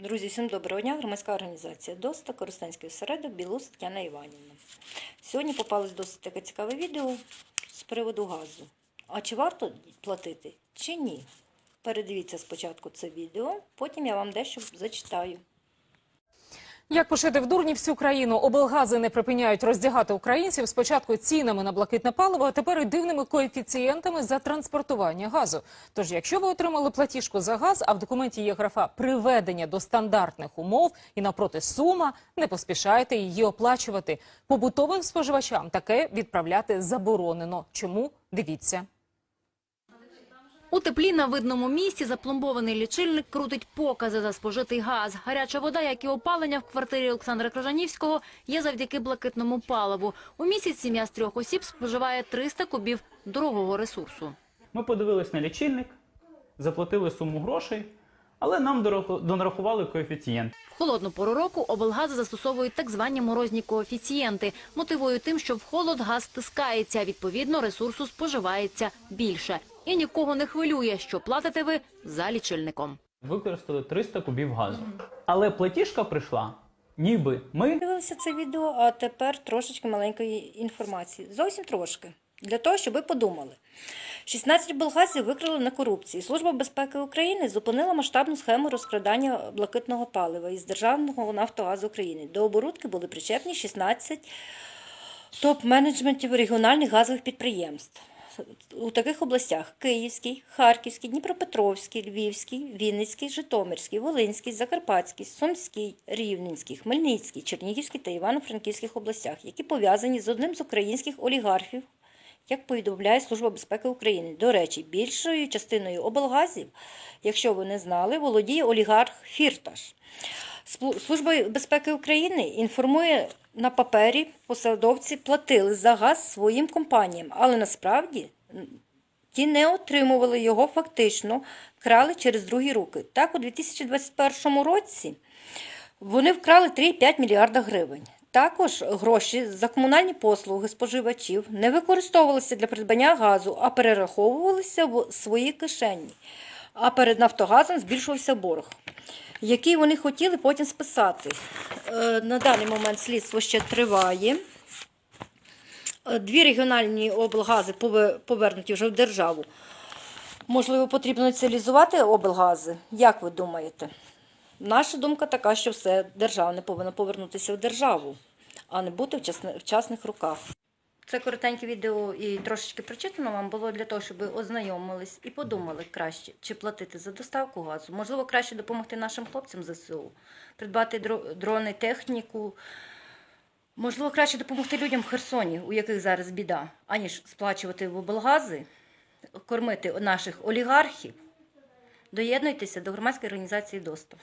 Друзі, всім доброго дня. Громадська організація ДОСТА, Коростенський осередок, Білус Тетяна Іванівна. Сьогодні попалось досить таке цікаве відео з приводу газу. А чи варто платити, чи ні? Передивіться спочатку це відео, потім я вам дещо зачитаю. Як пошити в дурні всю країну, облгази не припиняють роздягати українців спочатку цінами на блакитне паливо, а тепер і дивними коефіцієнтами за транспортування газу. Тож, якщо ви отримали платіжку за газ, а в документі є графа приведення до стандартних умов і навпроти сума, не поспішайте її оплачувати. Побутовим споживачам таке відправляти заборонено. Чому? Дивіться. У теплі на видному місці запломбований лічильник крутить покази за спожитий газ. Гаряча вода, як і опалення в квартирі Олександра Крижанівського, є завдяки блакитному паливу. У місяць сім'я з трьох осіб споживає 300 кубів дорогого ресурсу. Ми подивились на лічильник, заплатили суму грошей, але нам донарахували коефіцієнт. В холодну пору року облгази застосовують так звані морозні коефіцієнти. Мотивують тим, що в холод газ стискається, відповідно ресурсу споживається більше. І нікого не хвилює, що платите ви за лічильником. Використали 300 кубів газу. Але платіжка прийшла, ніби ми Дивилися це відео, а тепер трошечки маленької інформації. Зовсім трошки. Для того, щоб ви подумали. 16 облгазів викрили на корупції. Служба безпеки України зупинила масштабну схему розкрадання блакитного палива із Державного Нафтогазу України. До оборудки були причепні 16 топ-менеджментів регіональних газових підприємств. У таких областях Київський, Харківський, Дніпропетровський, Львівський, Вінницький, Житомирський, Волинський, Закарпатський, Сумський, Рівненський, Хмельницький, Чернігівський та Івано-Франківських областях, які пов'язані з одним з українських олігархів, як повідомляє Служба безпеки України. До речі, більшою частиною облгазів, якщо ви не знали, володіє олігарх Фірташ. Служба безпеки України інформує на папері, посадовці платили за газ своїм компаніям, але насправді ті не отримували його фактично, крали через другі руки. Так, у 2021 році вони вкрали 3,5 мільярда гривень. Також гроші за комунальні послуги споживачів не використовувалися для придбання газу, а перераховувалися в свої кишені. А перед Нафтогазом збільшувався борг, який вони хотіли потім списати. Е, На даний момент слідство ще триває. Е, Дві регіональні облгази повернуті вже в державу. Можливо, потрібно націоналізувати облгази? Як ви думаєте? Наша думка така, що все державне повинно повернутися в державу, а не бути в, частних руках. Це коротеньке відео і трошечки прочитано вам було для того, щоб ви ознайомились і подумали краще, чи платити за доставку газу. Можливо, краще допомогти нашим хлопцям ЗСУ, придбати дрони, техніку. Можливо, краще допомогти людям в Херсоні, у яких зараз біда, аніж сплачувати в облгази, кормити наших олігархів. Доєднуйтеся до громадської організації «Доступ».